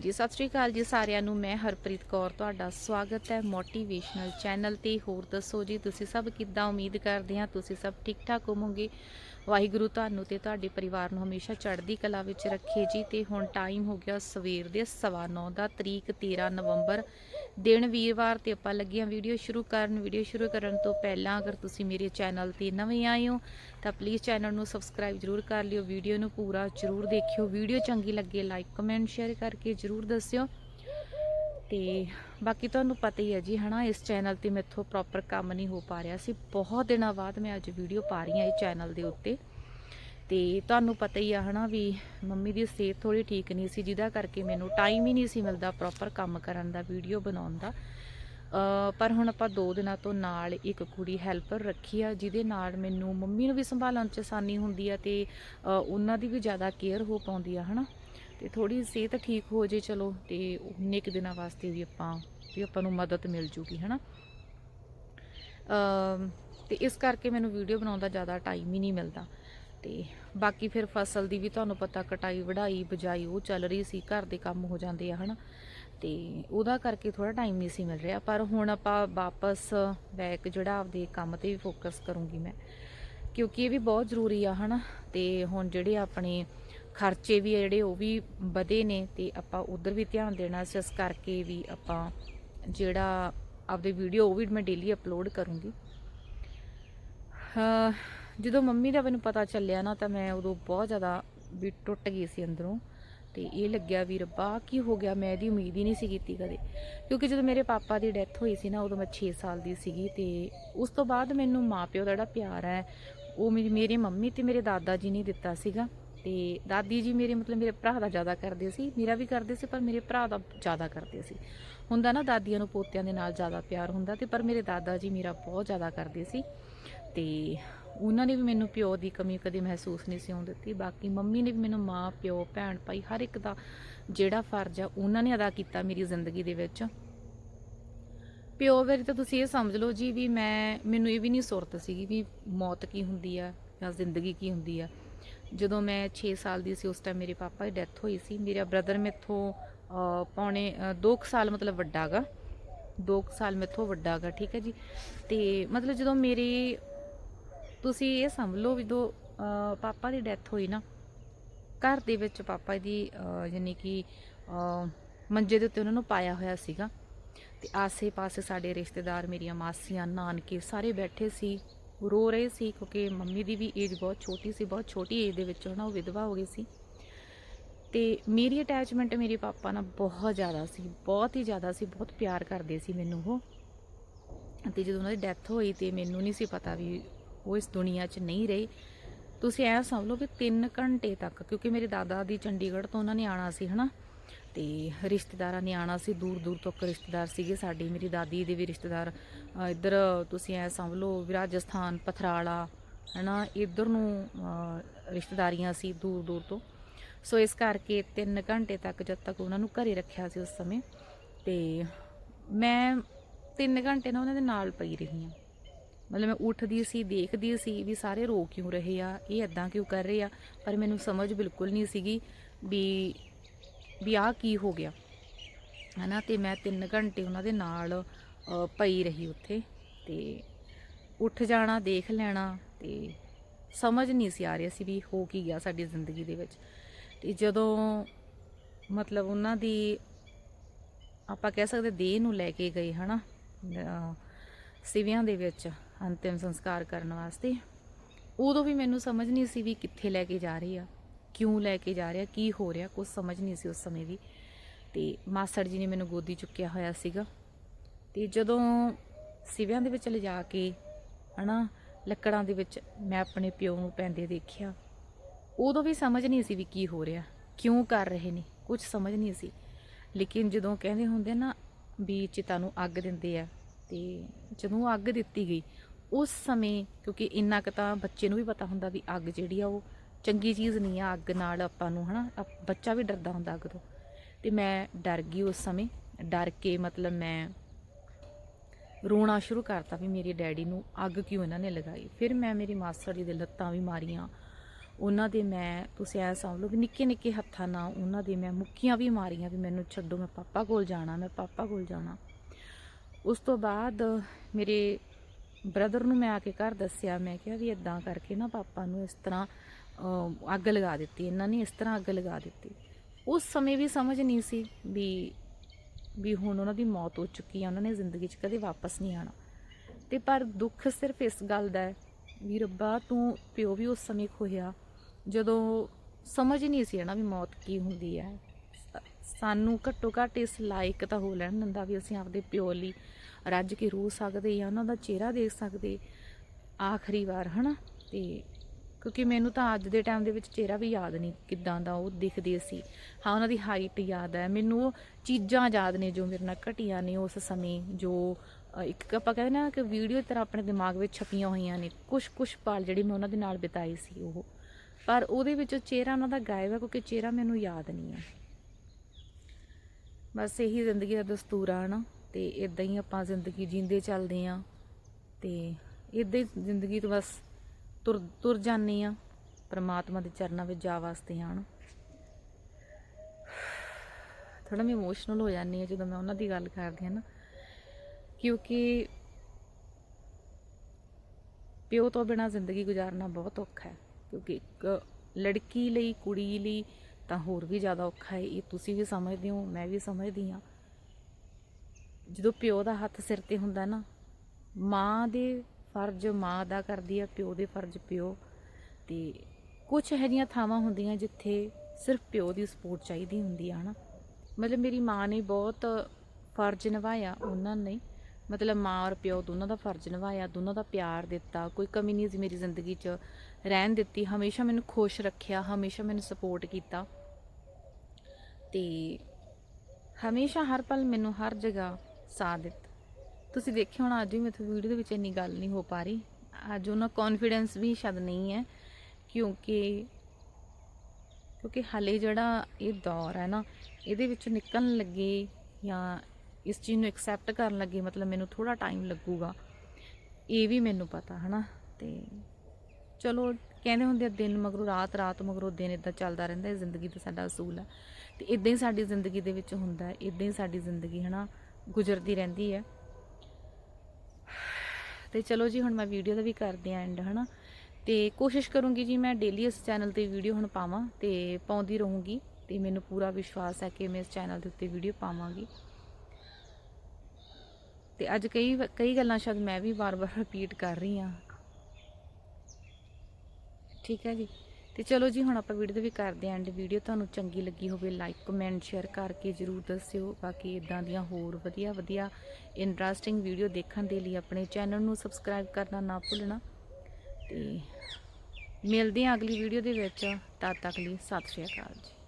ਜੀ, ਸਤਿ ਸ਼੍ਰੀ ਅਕਾਲ ਜੀ ਸਾਰਿਆਂ ਨੂੰ। ਮੈਂ ਹਰਪ੍ਰੀਤ ਕੌਰ, ਤੁਹਾਡਾ ਸਵਾਗਤ ਹੈ ਮੋਟੀਵੇਸ਼ਨਲ ਚੈਨਲ ਤੇ। ਹੋਰ ਦੱਸੋ ਜੀ, ਤੁਸੀਂ ਸਭ ਕਿੱਦਾਂ ਉਮੀਦ ਕਰਦੇ ਹਾਂ ਤੁਸੀਂ ਸਭ ਠੀਕ ਠਾਕ ਹੋਵੋਗੇ। ਵਾਹਿਗੁਰੂ ਤੁਹਾਨੂੰ ਤੇ ਤੁਹਾਡੇ ਪਰਿਵਾਰ ਨੂੰ ਹਮੇਸ਼ਾ ਚੜ੍ਹਦੀ ਕਲਾ ਵਿੱਚ ਰੱਖੇ ਜੀ ਤੇ ਹੁਣ ਟਾਈਮ ਹੋ ਗਿਆ ਸਵੇਰ ਦੇ 9:30 ਦਾ, ਤਰੀਕ 13 ਨਵੰਬਰ ਦਿਨ। ਵੀਰਵਾਰ ਤੇ ਆਪਾਂ ਲੱਗੀਆਂ ਵੀਡੀਓ ਸ਼ੁਰੂ ਕਰਨ। ਵੀਡੀਓ ਸ਼ੁਰੂ ਕਰਨ ਤੋਂ ਪਹਿਲਾਂ ਅਗਰ ਤੁਸੀਂ ਮੇਰੇ ਚੈਨਲ ਤੇ ਨਵੇਂ ਆਏ ਹੋ, ਤਾਂ ਪਲੀਜ਼ ਚੈਨਲ ਨੂੰ ਸਬਸਕ੍ਰਾਈਬ ਜਰੂਰ ਕਰ ਲਿਓ। ਵੀਡੀਓ ਨੂੰ ਪੂਰਾ ਜਰੂਰ ਦੇਖਿਓ। ਵੀਡੀਓ ਚੰਗੀ ਲੱਗੇ ਲਾਈਕ ਕਮੈਂਟ ਸ਼ੇਅਰ ਕਰਕੇ ਜਰੂਰ ਦੱਸਿਓ। ਤੇ ਬਾਕੀ ਤੁਹਾਨੂੰ ਪਤਾ ਹੀ ਹੈ ਜੀ, ਹਨਾ, ਇਸ ਚੈਨਲ ਤੇ ਮੈਥੋਂ ਪ੍ਰੋਪਰ ਕੰਮ ਨਹੀਂ ਹੋ ਪਾ ਰਿਹਾ। ਸੀ ਬਹੁਤ ਦਿਨਾਂ ਬਾਅਦ ਮੈਂ ਅੱਜ ਵੀਡੀਓ ਪਾ ਰਹੀ ਹਾਂ ਇਸ ਚੈਨਲ ਦੇ ਉੱਤੇ। ਤੇ ਤੁਹਾਨੂੰ ਪਤਾ ਹੀ ਆ, ਹਨਾ, ਵੀ ਮੰਮੀ ਦੀ ਸਿਹਤ ਥੋੜੀ ਠੀਕ ਨਹੀਂ ਸੀ, ਜਿਹਦਾ ਕਰਕੇ ਮੈਨੂੰ ਟਾਈਮ ਹੀ ਨਹੀਂ ਸੀ ਮਿਲਦਾ ਪ੍ਰੋਪਰ ਕੰਮ ਕਰਨ ਦਾ ਵੀਡੀਓ ਬਣਾਉਣ ਦਾ। ਪਰ ਹੁਣ ਆਪਾਂ ਦੋ ਦਿਨਾਂ ਤੋਂ ਨਾਲ ਇੱਕ ਕੁੜੀ ਹੈਲਪਰ ਰੱਖੀ ਆ, ਜਿਹਦੇ ਨਾਲ ਮੈਨੂੰ ਮੰਮੀ ਨੂੰ ਵੀ ਸੰਭਾਲਣ ਚ ਆਸਾਨੀ ਹੁੰਦੀ ਆ ਤੇ ਉਹਨਾਂ ਦੀ ਵੀ ਜ਼ਿਆਦਾ ਕੇਅਰ ਹੋ ਪਾਉਂਦੀ ਆ, ਹਨਾ। ਤੇ ਥੋੜੀ ਸਿਹਤ ਠੀਕ ਹੋ ਜੇ, ਚਲੋ, ਤੇ ਉਨੇ ਕੁ ਦਿਨਾਂ ਵਾਸਤੇ ਵੀ ਆਪਾਂ ਵੀ ਆਪਾਂ ਨੂੰ ਮਦਦ ਮਿਲ ਜੂਗੀ, ਹਨਾ? ਅਮ, ਤੇ ਇਸ ਕਰਕੇ ਮੈਨੂੰ ਵੀਡੀਓ ਬਣਾਉਣ ਦਾ ਜ਼ਿਆਦਾ ਟਾਈਮ ਹੀ ਨਹੀਂ ਮਿਲਦਾ। ਤੇ ਬਾਕੀ ਫਿਰ ਫਸਲ ਦੀ ਵੀ ਤੁਹਾਨੂੰ ਪਤਾ ਕਟਾਈ, ਵਢਾਈ, ਬਜਾਈ ਉਹ ਚੱਲ ਰਹੀ ਸੀ, ਘਰ ਦੇ ਕੰਮ ਹੋ ਜਾਂਦੇ ਆ, ਹਨਾ? ਤੇ ਉਹਦਾ ਕਰਕੇ ਥੋੜਾ ਟਾਈਮ ਨਹੀਂ ਸੀ ਮਿਲ ਰਿਹਾ, ਪਰ ਹੁਣ ਆਪਾਂ ਵਾਪਸ ਬੈਕ ਜਿਹੜਾ ਆਪਦੇ ਕੰਮ ਤੇ ਵੀ ਫੋਕਸ ਕਰੂੰਗੀ ਮੈਂ। ਕਿਉਂਕਿ ਇਹ ਵੀ ਬਹੁਤ ਜ਼ਰੂਰੀ ਆ, ਹਨਾ? ਤੇ ਹੁਣ ਜਿਹੜੇ ਆਪਣੇ ਖਰਚੇ ਵੀ ਆ ਜਿਹੜੇ ਉਹ ਵੀ ਵਧੇ ਨੇ ਤੇ ਆਪਾਂ ਉਧਰ ਵੀ ਧਿਆਨ ਦੇਣਾ ਸੀ, ਇਸ ਕਰਕੇ ਵੀ ਆਪਾਂ ਜਿਹੜਾ ਆਪਦੇ ਵੀਡੀਓ ਉਹ ਵੀ ਮੈਂ ਡੇਲੀ ਅਪਲੋਡ ਕਰੂੰਗੀ। ਜਦੋਂ ਮੰਮੀ ਦਾ ਮੈਨੂੰ ਪਤਾ ਚੱਲਿਆ ਨਾ ਤਾਂ ਮੈਂ ਉਦੋਂ ਬਹੁਤ ਜ਼ਿਆਦਾ ਵੀ ਟੁੱਟ ਗਈ ਸੀ ਅੰਦਰੋਂ ਤੇ ਇਹ ਲੱਗਿਆ ਵੀ ਰੱਬਾ ਕੀ ਹੋ ਗਿਆ, ਮੈਂ ਇਹਦੀ ਉਮੀਦ ਹੀ ਨਹੀਂ ਸੀ ਕੀਤੀ ਕਦੇ। ਕਿਉਂਕਿ ਜਦੋਂ ਮੇਰੇ ਪਾਪਾ ਦੀ ਡੈਥ ਹੋਈ ਸੀ ਨਾ, ਉਦੋਂ ਮੈਂ 6 ਸਾਲ ਦੀ ਸੀਗੀ ਤੇ ਉਸ ਤੋਂ ਬਾਅਦ ਮੈਨੂੰ ਮਾਪਿਓ ਦਾ ਜਿਹੜਾ ਪਿਆਰ ਹੈ, ਉਹ ਮੇਰੀ ਮੇਰੇ ਮੰਮੀ ਤੇ ਮੇਰੇ ਦਾਦਾ ਜੀ ਨੇ ਦਿੱਤਾ ਸੀਗਾ। ਤੇ ਦਾਦੀ ਜੀ ਮੇਰੇ ਮਤਲਬ ਮੇਰੇ ਭਰਾ ਦਾ ਜ਼ਿਆਦਾ ਕਰਦੇ ਸੀ, ਮੇਰਾ ਵੀ ਕਰਦੇ ਸੀ, ਪਰ ਮੇਰੇ ਭਰਾ ਦਾ ਜ਼ਿਆਦਾ ਕਰਦੇ ਸੀ। ਹੁੰਦਾ ਨਾ ਦਾਦੀਆਂ ਨੂੰ ਪੋਤਿਆਂ ਦੇ ਨਾਲ ਜ਼ਿਆਦਾ ਪਿਆਰ ਹੁੰਦਾ ਤੇ ਪਰ ਮੇਰੇ ਦਾਦਾ ਜੀ ਮੇਰਾ ਬਹੁਤ ਜ਼ਿਆਦਾ ਕਰਦੇ ਸੀ ਤੇ ਉਹਨਾਂ ਨੇ ਵੀ ਮੈਨੂੰ ਪਿਓ ਦੀ ਕਮੀ ਕਦੇ ਮਹਿਸੂਸ ਨਹੀਂ ਸੀ ਹੋਣ ਦਿੱਤੀ। ਬਾਕੀ ਮੰਮੀ ਨੇ ਵੀ ਮੈਨੂੰ ਮਾਂ, ਪਿਓ, ਭੈਣ, ਭਾਈ ਹਰ ਇੱਕ ਦਾ ਜਿਹੜਾ ਫਰਜ਼ ਆ, ਉਹਨਾਂ ਨੇ ਅਦਾ ਕੀਤਾ ਮੇਰੀ ਜ਼ਿੰਦਗੀ ਦੇ ਵਿੱਚ। ਪਿਓ ਵੇਰੀ ਤਾਂ ਤੁਸੀਂ ਇਹ ਸਮਝ ਲਓ ਜੀ ਵੀ ਮੈਂ, ਮੈਨੂੰ ਇਹ ਵੀ ਨਹੀਂ ਸੁਰਤ ਸੀਗੀ ਵੀ ਮੌਤ ਕੀ ਹੁੰਦੀ ਆ ਜਾਂ ਜ਼ਿੰਦਗੀ ਕੀ ਹੁੰਦੀ ਆ। ਜਦੋਂ ਮੈਂ 6 ਸਾਲ ਦੀ ਸੀ ਉਸ ਟਾਈਮ ਮੇਰੇ ਪਾਪਾ ਦੀ ਡੈਥ ਹੋਈ ਸੀ। ਮੇਰਾ ਬ੍ਰਦਰ ਮੇਥੋਂ ਅਹ, ਪੌਣੇ 2 ਸਾਲ ਮਤਲਬ ਵੱਡਾ ਗਾ। 2 ਸਾਲ ਮੇਥੋਂ ਵੱਡਾ ਗਾ ਠੀਕ ਹੈ ਜੀ? ਤੇ ਮਤਲਬ ਜਦੋਂ ਮੇਰੀ ਤੁਸੀਂ ਇਹ ਸਮਝ ਲਓ ਵੀ ਜਦੋਂ ਪਾਪਾ ਦੀ ਡੈਥ ਹੋਈ ਨਾ ਘਰ ਦੇ ਵਿੱਚ ਪਾਪਾ ਦੀ ਯਾਨੀ ਕਿ ਮੰਜੇ ਦੇ ਉੱਤੇ ਉਹਨਾਂ ਨੂੰ ਪਾਇਆ ਹੋਇਆ ਸੀਗਾ। ਤੇ ਆਸੇ-ਪਾਸੇ ਸਾਡੇ ਰਿਸ਼ਤੇਦਾਰ ਮੇਰੀਆਂ ਮਾਸੀਆਂ ਨਾਨਕੇ ਸਾਰੇ ਬੈਠੇ ਸੀ। ਰੋ ਰਹੇ ਸੀ ਕਿਉਂਕਿ ਮੰਮੀ ਦੀ ਵੀ ਏਜ ਬਹੁਤ ਛੋਟੀ ਸੀ, ਬਹੁਤ ਛੋਟੀ ਏਜ ਦੇ ਵਿੱਚ ਉਹਨਾਂ ਉਹ ਵਿਧਵਾ ਹੋ ਗਈ ਸੀ। ਤੇ ਮੇਰੀ ਅਟੈਚਮੈਂਟ ਮੇਰੇ ਪਾਪਾ ਨਾਲ ਬਹੁਤ ਜ਼ਿਆਦਾ ਸੀ, ਬਹੁਤ ਹੀ ਜ਼ਿਆਦਾ ਸੀ, ਬਹੁਤ ਪਿਆਰ ਕਰਦੇ ਸੀ ਮੈਨੂੰ ਉਹ। ਤੇ ਜਦੋਂ ਉਹਨਾਂ ਦੀ ਡੈਥ ਹੋਈ ਤੇ ਮੈਨੂੰ ਨਹੀਂ ਸੀ ਪਤਾ ਵੀ ਉਹ ਇਸ ਦੁਨੀਆ 'ਚ ਨਹੀਂ ਰਹੇ। ਤੁਸੀਂ ਐ ਸਮਝ ਲਓ ਵੀ 3 ਘੰਟੇ ਤੱਕ, ਕਿਉਂਕਿ ਮੇਰੇ ਦਾਦਾ ਦੀ ਚੰਡੀਗੜ੍ਹ ਤੋਂ ਉਹਨਾਂ ਨੇ ਆਣਾ ਸੀ ਹਨਾ। ਤੇ ਰਿਸ਼ਤੇਦਾਰਾਂ ਨੇ ਆਣਾ ਸੀ, ਦੂਰ ਦੂਰ ਤੱਕ ਰਿਸ਼ਤੇਦਾਰ ਸੀਗੇ ਸਾਡੀ, ਮੇਰੀ ਦਾਦੀ ਦੇ ਵੀ ਰਿਸ਼ਤੇਦਾਰ। ਇੱਧਰ ਤੁਸੀਂ ਐ ਸਮਝ ਲਓ ਵੀ ਰਾਜਸਥਾਨ, ਪਥਰਾਲਾ, ਹਨਾ, ਇੱਧਰ ਨੂੰ ਰਿਸ਼ਤੇਦਾਰੀਆਂ ਸੀ ਦੂਰ ਦੂਰ ਤੋਂ। ਸੋ ਇਸ ਕਰਕੇ 3 ਘੰਟੇ ਤੱਕ ਜਦ ਤੱਕ ਉਹਨਾਂ ਨੂੰ ਘਰੇ ਰੱਖਿਆ ਸੀ ਉਸ ਸਮੇਂ, ਤੇ ਮੈਂ 3 ਘੰਟੇ ਨਾ ਉਹਨਾਂ ਦੇ ਨਾਲ ਪਈ ਰਹੀ ਹਾਂ। ਮਤਲਬ ਮੈਂ ਉੱਠਦੀ ਸੀ, ਦੇਖਦੀ ਸੀ ਵੀ ਸਾਰੇ ਰੋ ਕਿਉਂ ਰਹੇ ਆ, ਇਹ ਇਦਾਂ ਕਿਉਂ ਕਰ ਰਹੇ ਆ, ਪਰ ਮੈਨੂੰ ਸਮਝ ਬਿਲਕੁਲ ਨਹੀਂ ਸੀਗੀ ਵੀ ਵੀ ਆਹ ਕੀ ਹੋ ਗਿਆ? ਹਨਾ ਤੇ ਮੈਂ 3 ਘੰਟੇ ਉਹਨਾਂ ਦੇ ਨਾਲ ਪਈ ਰਹੀ ਉੱਥੇ। ਤੇ ਉੱਠ ਜਾਣਾ ਦੇਖ ਲੈਣਾ ਤੇ ਸਮਝ ਨਹੀਂ ਸੀ ਆ ਰਿਹਾ ਸੀ ਵੀ ਹੋ ਕੀ ਗਿਆ ਸਾਡੀ ਜ਼ਿੰਦਗੀ ਦੇ ਵਿੱਚ। ਤੇ ਜਦੋਂ ਮਤਲਬ ਉਹਨਾਂ ਦੀ ਆਪਾਂ ਕਹਿ ਸਕਦੇ ਦੇਹ ਨੂੰ ਲੈ ਕੇ ਗਏ ਹਨਾ ਅ, ਸਿਵਿਆਂ ਦੇ ਵਿੱਚ ਅੰਤਿਮ ਸੰਸਕਾਰ ਕਰਨ ਵਾਸਤੇ ਉਦੋਂ ਵੀ ਮੈਨੂੰ ਸਮਝ ਨਹੀਂ ਸੀ ਵੀ ਕਿੱਥੇ ਲੈ ਕੇ ਜਾ ਰਹੀ ਆ। ਕਿਉਂ ਲੈ ਕੇ ਜਾ ਰਿਹਾ, ਕੀ ਹੋ ਰਿਹਾ ਕੁਝ ਸਮਝ ਨਹੀਂ ਸੀ ਉਸ ਸਮੇਂ ਵੀ ਤੇ ਮਾਸੜ ਜੀ ਨੇ ਮੈਨੂੰ ਗੋਦੀ ਚੁੱਕਿਆ ਹੋਇਆ ਸੀਗਾ। ਤੇ ਜਦੋਂ ਸਿਵਿਆਂ ਦੇ ਵਿੱਚ ਲਿਜਾ ਕੇ, ਹਨਾ, ਲੱਕੜਾਂ ਦੇ ਵਿੱਚ ਮੈਂ ਆਪਣੇ ਪਿਓ ਨੂੰ ਪੈਂਦੇ ਦੇਖਿਆ, ਉਦੋਂ ਵੀ ਸਮਝ ਨਹੀਂ ਸੀ ਵੀ ਕੀ ਹੋ ਰਿਹਾ, ਕਿਉਂ ਕਰ ਰਹੇ ਨੇ ਕੁਝ ਸਮਝ ਨਹੀਂ ਸੀ। ਲੇਕਿਨ ਜਦੋਂ ਕਹਿੰਦੇ ਹੁੰਦੇ ਨਾ ਵੀ ਚਿਤਾ ਨੂੰ ਅੱਗ ਦਿੰਦੇ ਆ, ਤੇ ਜਦੋਂ ਅੱਗ ਦਿੱਤੀ ਗਈ, ਉਸ ਸਮੇਂ ਕਿਉਂਕਿ ਇੰਨਾ ਕੁ ਤਾਂ ਬੱਚੇ ਨੂੰ ਵੀ ਪਤਾ ਹੁੰਦਾ ਵੀ ਅੱਗ ਜਿਹੜੀ ਆ ਉਹ ਚੰਗੀ ਚੀਜ਼ ਨਹੀਂ ਆ ਅੱਗ ਨਾਲ ਆਪਾਂ ਨੂੰ, ਹਨਾ? ਅਪ- ਬੱਚਾ ਵੀ ਡਰਦਾ ਹੁੰਦਾ ਅੱਗ ਤੋਂ। ਤੇ ਮੈਂ ਡਰ ਗਈ ਉਸ ਸਮੇਂ। ਡਰ ਕੇ ਮਤਲਬ ਮੈਂ ਰੋਣਾ ਸ਼ੁਰੂ ਕਰਤਾ ਵੀ ਮੇਰੇ ਡੈਡੀ ਨੂੰ ਅੱਗ ਕਿਉਂ ਇਹਨਾਂ ਨੇ ਲਗਾਈ। ਫਿਰ ਮੈਂ ਮੇਰੀ ਮਾਸਟਰ ਜੀ ਦੇ ਲੱਤਾਂ ਵੀ ਮਾਰੀਆਂ। ਉਹਨਾਂ ਦੇ ਮੈਂ, ਤੁਸੀਂ ਐ ਸਮਝ ਲਓ ਵੀ ਨਿੱਕੇ ਨਿੱਕੇ ਹੱਥਾਂ ਨਾਲ ਉਹਨਾਂ ਦੇ ਮੈਂ ਮੁੱਕੀਆਂ ਵੀ ਮਾਰੀਆਂ ਵੀ ਮੈਨੂੰ ਛੱਡੋ, ਮੈਂ ਪਾਪਾ ਕੋਲ ਜਾਣਾ, ਮੈਂ ਪਾਪਾ ਕੋਲ ਜਾਣਾ। ਉਸ ਤੋਂ ਬਾਅਦ ਮੇਰੇ ਬ੍ਰਦਰ ਨੂੰ ਮੈਂ ਆ ਕੇ ਘਰ ਦੱਸਿਆ, ਮੈਂ ਕਿਹਾ ਵੀ ਇਦਾਂ ਕਰਕੇ ਨਾ ਪਾਪਾ ਨੂੰ ਇਸ ਤਰ੍ਹਾਂ ਅੱਗ ਲਗਾ ਦਿੱਤੀ, ਇਹਨਾਂ ਨੇ ਇਸ ਤਰ੍ਹਾਂ ਅੱਗ ਲਗਾ ਦਿੱਤੀ। ਉਸ ਸਮੇਂ ਵੀ ਸਮਝ ਨਹੀਂ ਸੀ ਵੀ ਵੀ ਹੁਣ ਉਹਨਾਂ ਦੀ ਮੌਤ ਹੋ ਚੁੱਕੀ ਆ, ਉਹਨਾਂ ਨੇ ਜ਼ਿੰਦਗੀ 'ਚ ਕਦੇ ਵਾਪਸ ਨਹੀਂ ਆਣਾ ਤੇ ਪਰ ਦੁੱਖ ਸਿਰਫ ਇਸ ਗੱਲ ਦਾ ਹੈ ਵੀ ਰੱਬਾ ਤੂੰ ਪਿਓ ਵੀ ਉਸ ਸਮੇਂ ਖੋਇਆ ਜਦੋਂ ਸਮਝ ਨਹੀਂ ਸੀ ਨਾ ਵੀ ਮੌਤ ਕੀ ਹੁੰਦੀ ਹੈ। ਸਾਨੂੰ ਘੱਟੋ ਘੱਟ ਇਸ ਲਾਇਕ ਤਾਂ ਹੋ ਲੈਣ ਦਿੰਦਾ ਵੀ ਅਸੀਂ ਆਪਦੇ ਪਿਓ ਲਈ ਰੱਜ ਕੇ ਰੋ ਸਕਦੇ ਜਾਂ ਉਹਨਾਂ ਦਾ ਚਿਹਰਾ ਦੇਖ ਸਕਦੇ, ਆਖਰੀ ਵਾਰ, ਹਨਾ? ਤੇ ਕਿਉਂਕਿ ਮੈਨੂੰ ਤਾਂ ਅੱਜ ਦੇ ਟਾਈਮ ਦੇ ਵਿੱਚ ਚਿਹਰਾ ਵੀ ਯਾਦ ਨਹੀਂ ਕਿੱਦਾਂ ਦਾ ਉਹ ਦਿਖਦੇ ਸੀ। ਹਾਂ, ਉਹਨਾਂ ਦੀ ਹਾਈਟ ਯਾਦ ਹੈ। ਮੈਨੂੰ ਉਹ ਚੀਜ਼ਾਂ ਯਾਦ ਨੇ ਜੋ ਮੇਰੇ ਨਾਲ ਘਟੀਆਂ ਨੇ ਉਸ ਸਮੇਂ, ਜੋ ਇੱਕ ਆਪਾਂ ਕਹਿੰਦੇ ਨਾ ਕਿ ਵੀਡੀਓ ਤਰ੍ਹਾਂ ਆਪਣੇ ਦਿਮਾਗ ਵਿੱਚ ਛਪੀਆਂ ਹੋਈਆਂ ਨੇ। ਕੁਝ ਕੁਝ ਪਲ ਜਿਹੜੀ ਮੈਂ ਉਹਨਾਂ ਦੇ ਨਾਲ ਬਿਤਾਈ ਸੀ ਉਹ। ਪਰ ਉਹਦੇ ਵਿੱਚ ਚਿਹਰਾ ਉਹਨਾਂ ਦਾ ਗਾਇਬ ਹੈ ਕਿਉਂਕਿ ਚਿਹਰਾ ਮੈਨੂੰ ਯਾਦ ਨਹੀਂ ਹੈ। ਬਸ ਇਹੀ ਜ਼ਿੰਦਗੀ ਦਾ ਦਸਤੂਰ ਆ ਨਾ ਤੇ ਇਦਾਂ ਹੀ ਆਪਾਂ ਜ਼ਿੰਦਗੀ ਜੀਂਦੇ ਚੱਲਦੇ ਆ ਤੇ ਇਦਾਂ ਹੀ ਜ਼ਿੰਦਗੀ ਤੋਂ ਬਸ ਤੁਰ ਤੁਰ ਜਾਂਦੇ ਆ ਪ੍ਰਮਾਤਮਾ ਦੇ ਚਰਨਾਂ ਵਿੱਚ ਜਾ ਵਾਸਤੇ ਆਣ ਥੋੜਾ ਮੈਂ ਇਮੋਸ਼ਨਲ ਹੋ ਜਾਂਦੀ ਆ ਜਦੋਂ ਮੈਂ ਉਹਨਾਂ ਦੀ ਗੱਲ ਕਰਦੀ ਹਾਂ ਨਾ, ਕਿਉਂਕਿ ਪਿਓ ਤੋਂ ਬਿਨਾ ਜ਼ਿੰਦਗੀ ਗੁਜ਼ਾਰਨਾ ਬਹੁਤ ਔਖਾ ਹੈ, ਕਿਉਂਕਿ ਇੱਕ ਲੜਕੀ ਲਈ, ਕੁੜੀ ਲਈ ਤਾਂ ਹੋਰ ਵੀ ਜ਼ਿਆਦਾ ਔਖਾ ਹੈ, ਇਹ ਤੁਸੀਂ ਵੀ ਸਮਝਦੇ ਹੋ, ਮੈਂ ਵੀ ਸਮਝਦੀ ਹਾਂ। ਜਦੋਂ ਪਿਓ ਦਾ ਹੱਥ ਸਿਰ ਤੇ ਹੁੰਦਾ ਨਾ, ਮਾਂ ਦੇ ਫਰਜ਼ ਮਾਂ ਅਦਾ ਕਰਦੀ ਆ, ਪਿਓ ਦੇ ਫਰਜ਼ ਪਿਓ। ਤੇ ਕੁਝ ਇਹੋ ਜਿਹੀਆਂ ਥਾਵਾਂ ਹੁੰਦੀਆਂ ਜਿੱਥੇ ਸਿਰਫ ਪਿਓ ਦੀ ਸਪੋਰਟ ਚਾਹੀਦੀ ਹੁੰਦੀ ਆ, ਹਨਾ? ਮਤਲਬ ਮੇਰੀ ਮਾਂ ਨੇ ਬਹੁਤ ਫਰਜ਼ ਨਿਭਾਇਆ, ਉਹਨਾਂ ਨੇ। ਮਤਲਬ ਮਾਂ ਔਰ ਪਿਓ ਦੋਨਾਂ ਦਾ ਫਰਜ਼ ਨਿਭਾਇਆ, ਦੋਨਾਂ ਦਾ ਪਿਆਰ ਦਿੱਤਾ, ਕੋਈ ਕਮੀ ਨਹੀਂ ਸੀ ਮੇਰੀ ਜ਼ਿੰਦਗੀ 'ਚ ਰਹਿਣ ਦਿੱਤੀ। ਹਮੇਸ਼ਾ ਮੈਨੂੰ ਖੁਸ਼ ਰੱਖਿਆ, ਹਮੇਸ਼ਾ ਮੈਨੂੰ ਸਪੋਰਟ ਕੀਤਾ। ਤੇ ਹਮੇਸ਼ਾ ਹਰ ਪਲ ਮੈਨੂੰ ਹਰ ਜਗ੍ਹਾ ਸਾਥ ਦਿੱਤਾ। ਤੁਸੀਂ ਦੇਖਿਆ ਹੋਣਾ ਅੱਜ ਵੀ ਮੇਰੇ ਵੀਡੀਓ ਦੇ ਵਿੱਚ ਇੰਨੀ ਗੱਲ ਨਹੀਂ ਹੋ ਪਾ ਰਹੀ। ਅੱਜ ਉਹਨਾਂ ਕੌਨਫੀਡੈਂਸ ਵੀ ਸ਼ਾਇਦ ਨਹੀਂ ਹੈ, ਕਿਉਂਕਿ ਕਿਉਂਕਿ ਹਾਲੇ ਜਿਹੜਾ ਇਹ ਦੌਰ ਹੈ ਨਾ, ਇਹਦੇ ਵਿੱਚ ਨਿਕਲਣ ਲੱਗੇ ਜਾਂ ਇਸ ਚੀਜ਼ ਨੂੰ ਐਕਸੈਪਟ ਕਰਨ ਲੱਗੇ, ਮਤਲਬ ਮੈਨੂੰ ਥੋੜਾ ਟਾਈਮ ਲੱਗੂਗਾ। ਇਹ ਵੀ ਮੈਨੂੰ ਪਤਾ, ਹਨਾ? ਤੇ ਚਲੋ, ਕਹਿੰਦੇ ਹੁੰਦੇ ਆ, ਦਿਨ ਮਗਰੋਂ ਰਾਤ ਰਾਤ ਮਗਰੋਂ ਦਿਨ ਇਦਾਂ ਚੱਲਦਾ ਰਹਿੰਦਾ ਇਹ ਜ਼ਿੰਦਗੀ ਦਾ ਸਾਡਾ ਅਸੂਲ ਹੈ। ਤੇ ਇਦਾਂ ਹੀ ਸਾਡੀ ਜ਼ਿੰਦਗੀ ਦੇ ਵਿੱਚ ਹੁੰਦਾ ਹੈ ਇਦਾਂ ਹੀ ਸਾਡੀ ਜ਼ਿੰਦਗੀ, ਹਨਾ? ਗੁਜ਼ਰਦੀ ਰਹਿੰਦੀ ਹੈ। ਤੇ ਚਲੋ ਜੀ, ਹੁਣ ਮੈਂ ਵੀਡੀਓ ਦਾ ਵੀ ਕਰਦੇ ਆਂ ਐਂਡ ਹਨਾ? ਤੇ ਕੋਸ਼ਿਸ਼ ਕਰੂੰਗੀ ਜੀ, ਮੈਂ ਡੇਲੀ ਇਸ ਚੈਨਲ ਤੇ ਵੀਡੀਓ ਹੁਣ ਪਾਵਾਂ ਤੇ ਪਾਉਂਦੀ ਰਹੂੰਗੀ ਤੇ ਮੈਨੂੰ ਪੂਰਾ ਵਿਸ਼ਵਾਸ ਹੈ ਕਿ ਮੈਂ ਇਸ ਚੈਨਲ ਦੇ ਉੱਤੇ ਵੀਡੀਓ ਪਾਵਾਂਗੀ। ਤੇ ਅੱਜ ਕਈ ਕਈ ਗੱਲਾਂ ਸ਼ਾਇਦ ਮੈਂ ਵੀ ਵਾਰ-ਵਾਰ ਰਿਪੀਟ ਕਰ ਰਹੀ ਹਾਂ। ਠੀਕ ਹੈ ਜੀ? ਤੇ ਚਲੋ ਜੀ, ਹੁਣ ਆਪਾਂ ਵੀਡੀਓ ਦੇ ਵੀ ਕਰਦੇ ਆਂ ਐਂਡ ਵੀਡੀਓ ਤੁਹਾਨੂੰ ਚੰਗੀ ਲੱਗੀ ਹੋਵੇ ਲਾਈਕ ਕਮੈਂਟ ਸ਼ੇਅਰ ਕਰਕੇ ਜਰੂਰ ਦੱਸਿਓ। ਬਾਕੀ ਇਦਾਂ ਦੀਆਂ ਹੋਰ ਵਧੀਆ ਵਧੀਆ ਇੰਟਰਸਟਿੰਗ ਵੀਡੀਓ ਦੇਖਣ ਦੇ ਲਈ ਆਪਣੇ ਚੈਨਲ ਨੂੰ ਸਬਸਕ੍ਰਾਈਬ ਕਰਨਾ ਨਾ ਭੁੱਲਣਾ। ਤੇ ਮਿਲਦੇ ਹਾਂ ਅਗਲੀ ਵੀਡੀਓ ਦੇ ਵਿੱਚ। ਤਦ ਤੱਕ ਲਈ ਸਤਿ ਸ਼੍ਰੀ ਅਕਾਲ ਜੀ।